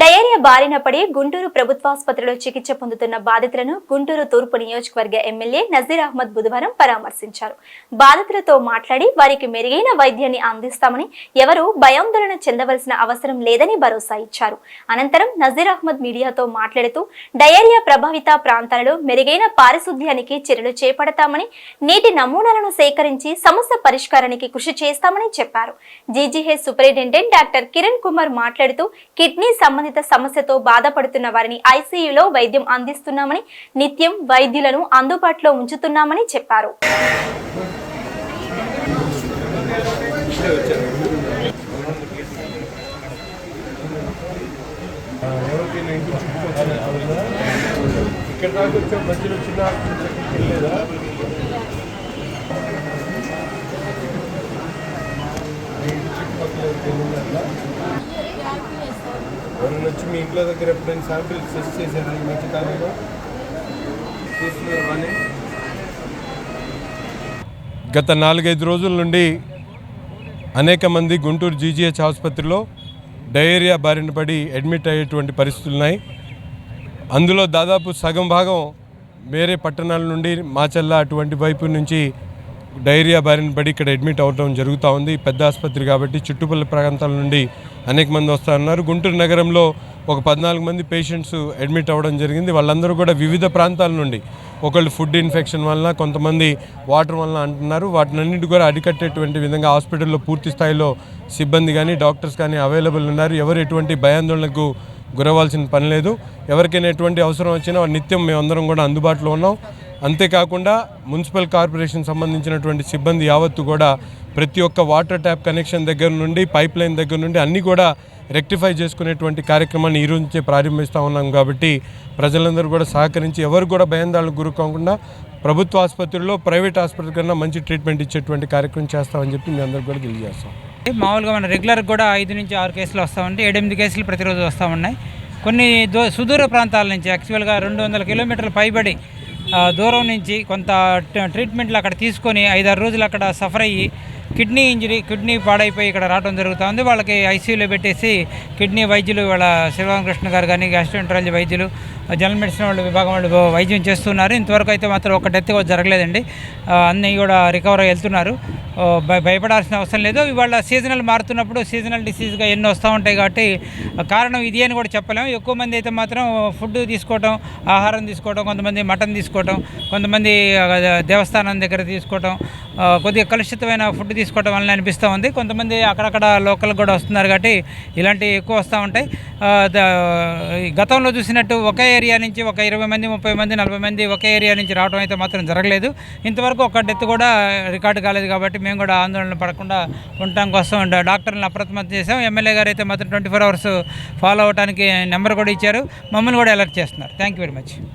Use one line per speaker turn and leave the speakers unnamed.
Diarrhoea బారిన పడి గుంటూరు ప్రభుత్వాసుపత్రిలో చికిత్స పొందుతున్న బాధితులను గుంటూరు తూర్పు నియోజకవర్గ ఎమ్మెల్యే నజీర్ అహ్మద్ బుధవారం పరామర్శించారు. బాధితులతో మాట్లాడి వారికి మెరుగైన వైద్యాన్ని అందిస్తామని ఎవరూ భయాందోళన చెందవలసిన అవసరం లేదని భరోసా ఇచ్చారు. అనంతరం నజీర్ అహ్మద్ మీడియాతో మాట్లాడుతూ డయేరియా ప్రభావిత ప్రాంతాలలో మెరుగైన పారిశుద్ధ్యానికి చర్యలు చేపడతామని నీటి నమూనాలను సేకరించి సమస్య పరిష్కారానికి కృషి చేస్తామని చెప్పారు. GGH superintendent doctor Kiran Kumar మాట్లాడుతూ కిడ్నీ సంబంధిత సమస్యతో బాధపడుతున్న వారిని ఐసీయూలో వైద్యం అందిస్తున్నామని నిత్యం వైద్యులను అందుబాటులో ఉంచుతున్నామని చెప్పారు.
ఇక్కడ దాకా వచ్చే మధ్యలో చిన్న హాస్పిటల్కి వెళ్ళలేదా? ఎవరైనా వచ్చి మీ ఇంట్లో దగ్గర ఎప్పుడైనా శాంపిల్ టెస్ట్ చేశారా ఈ మధ్య కాలంలో? బాగానే. గత నాలుగైదు రోజుల నుండి అనేక మంది గుంటూరు జీజీహెచ్ ఆసుపత్రిలో డయేరియా బారిన పడి అడ్మిట్ అయ్యేటువంటి పరిస్థితులు ఉన్నాయి. అందులో దాదాపు సగం భాగం వేరే పట్టణాల నుండి మాచల్ల అటువంటి వైపు నుంచి డైరియా బారిన పడి ఇక్కడ అడ్మిట్ అవడం జరుగుతూ ఉంది. పెద్ద ఆసుపత్రి కాబట్టి చుట్టుపక్కల ప్రాంతాల నుండి అనేక మంది వస్తూ ఉన్నారు. గుంటూరు నగరంలో ఒక పద్నాలుగు మంది పేషెంట్స్ అడ్మిట్ అవ్వడం జరిగింది. వాళ్ళందరూ కూడా వివిధ ప్రాంతాల నుండి ఒకళ్ళు ఫుడ్ ఇన్ఫెక్షన్ వలన కొంతమంది వాటర్ వలన అంటున్నారు. వాటినన్నిటి కూడా అరికట్టేటువంటి విధంగా హాస్పిటల్లో పూర్తి స్థాయిలో సిబ్బంది కానీ డాక్టర్స్ కానీ అవైలబుల్ ఉన్నారు. ఎవరు ఎటువంటి భయాందోళనకు గురవాల్సిన పని లేదు. ఎవరికైనా ఎటువంటి అవసరం వచ్చినా నిత్యం మేమందరం కూడా అందుబాటులో ఉన్నాం. అంతేకాకుండా మున్సిపల్ కార్పొరేషన్ సంబంధించినటువంటి సిబ్బంది యావత్తు కూడా ప్రతి ఒక్క వాటర్ ట్యాప్ కనెక్షన్ దగ్గర నుండి పైప్ లైన్ దగ్గర నుండి అన్నీ కూడా రెక్టిఫై చేసుకునేటువంటి కార్యక్రమాన్ని ఈ నుంచే ప్రారంభిస్తూ ఉన్నాం కాబట్టి ప్రజలందరూ కూడా సహకరించి ఎవరు కూడా భయాందాలకు గురుకోకుండా ప్రభుత్వ ఆసుపత్రుల్లో ప్రైవేట్ ఆసుపత్రి కన్నా మంచి ట్రీట్మెంట్ ఇచ్చేటువంటి కార్యక్రమం చేస్తామని చెప్పి మీ అందరికీ కూడా తెలియజేస్తాం.
మామూలుగా మన రెగ్యులర్ కూడా ఐదు నుంచి ఆరు కేసులు వస్తూ ఉంటాయి ఏడెనిమిది కేసులు ప్రతిరోజు వస్తూ ఉన్నాయి. కొన్ని సుదూర ప్రాంతాల నుంచి యాక్చువల్గా రెండు వందల కిలోమీటర్ల పైబడి దూరం నుంచి కొంత ట్రీట్మెంట్లు అక్కడ తీసుకొని ఐదారు రోజులు అక్కడ సఫర్ అయ్యి కిడ్నీ ఇంజరీ కిడ్నీ పాడైపోయి ఇక్కడ రావడం జరుగుతుంది. వాళ్ళకి ఐసీయూలో పెట్టేసి కిడ్నీ వైద్యులు వాళ్ళ శివరామకృష్ణ గారు కానీ గ్యాస్ట్రోంట్రాలజీ వైద్యులు జనరల్ మెడిసిన్ వాళ్ళు విభాగం వాళ్ళు వైద్యం చేస్తున్నారు. ఇంతవరకు అయితే మాత్రం ఒక డెత్ కూడా జరగలేదండి. అన్నీ కూడా రికవర్ వెళ్తున్నారు. భయ- భయపడాల్సిన అవసరం లేదు. ఇవాళ సీజనల్ మారుతున్నప్పుడు సీజనల్ డిసీజ్గా ఎన్నో వస్తూ ఉంటాయి కాబట్టి కారణం ఇది అని కూడా చెప్పలేము. ఎక్కువ మంది అయితే మాత్రం ఫుడ్ తీసుకోవటం ఆహారం తీసుకోవటం కొంతమంది మటన్ తీసుకోవటం కొంతమంది దేవస్థానం దగ్గర తీసుకోవటం కొద్దిగా కలుషితమైన ఫుడ్ తీసుకోవడం వలన అనిపిస్తూ ఉంది. కొంతమంది అక్కడక్కడ లోకల్ కూడా వస్తున్నారు కాబట్టి ఇలాంటివి ఎక్కువ వస్తూ ఉంటాయి. గతంలో చూసినట్టు ఒకే ఏరియా నుంచి ఒక ఇరవై మంది ముప్పై మంది నలభై మంది ఒకే ఏరియా నుంచి రావడం అయితే మాత్రం జరగలేదు. ఇంతవరకు ఒక డెత్ కూడా రికార్డు కాలేదు కాబట్టి మేము కూడా ఆందోళన పడకుండా ఉండటం కోసం డా- డాక్టర్లను అప్రమత్తం చేసాం ఎమ్మెల్యే గారు అయితే మాత్రం ట్వంటీ ఫోర్ అవర్స్ ఫాలో అవడానికి నెంబర్ కూడా ఇచ్చారు. మమ్మల్ని కూడా అలర్ట్ చేస్తున్నారు. Thank you very much.